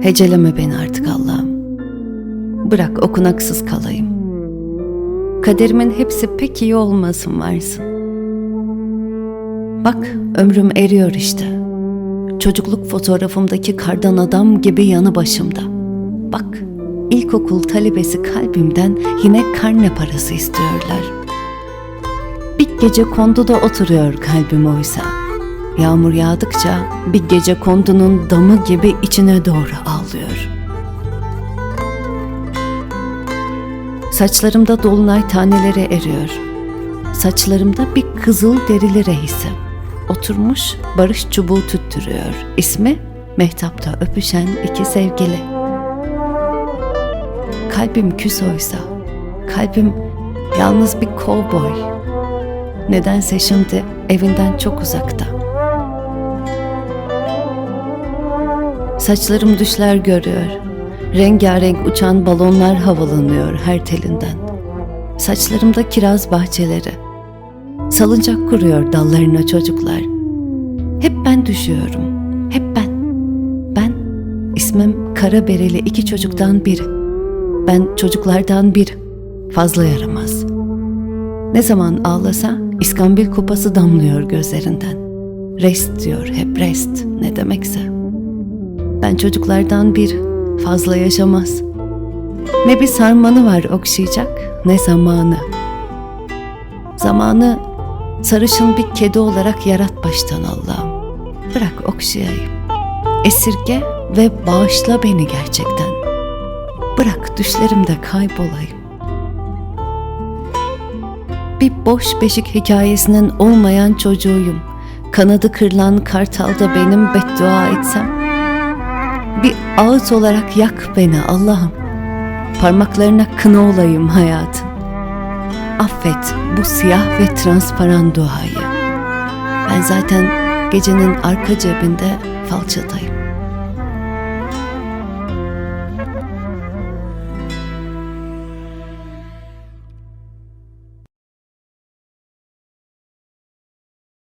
Heceleme beni artık Allah'ım. Bırak okunaksız kalayım. Kaderimin hepsi pek iyi olmasın varsın. Bak ömrüm eriyor işte. Çocukluk fotoğrafımdaki kardan adam gibi yanı başımda. Bak ilkokul talebesi kalbimden yine karne parası istiyorlar. Bir gece konduda oturuyor kalbim oysa. Yağmur yağdıkça bir gece kondunun damı gibi içine doğru ağlıyor. Saçlarımda dolunay taneleri eriyor. Saçlarımda bir kızıl derili reisi. Oturmuş barış çubuğu tüttürüyor. İsmi Mehtap'ta öpüşen iki sevgili. Kalbim küs oysa, kalbim yalnız bir kovboy. Nedense şimdi evinden çok uzakta. Saçlarım düşler görüyor. Rengarenk uçan balonlar havalanıyor her telinden. Saçlarımda kiraz bahçeleri. Salıncak kuruyor dallarına çocuklar. Hep ben düşüyorum. Hep ben. Ben ismim kara bereli iki çocuktan biri. Ben çocuklardan biri. Fazla yaramaz. Ne zaman ağlasa iskambil kupası damlıyor gözlerinden. Rest diyor hep rest ne demekse. Ben çocuklardan bir fazla yaşamaz. Ne bir sarmanı var okşayacak ne zamanı. Zamanı sarışın bir kedi olarak yarat baştan Allah'ım. Bırak okşayayım. Esirge ve bağışla beni gerçekten. Bırak düşlerimde kaybolayım. Bir boş beşik hikayesinin olmayan çocuğuyum. Kanadı kırılan kartalda benim beddua etsem bir ağıt olarak yak beni Allah'ım. Parmaklarına kına olayım hayatım. Affet bu siyah ve transparan duayı. Ben zaten gecenin arka cebinde falçatayım.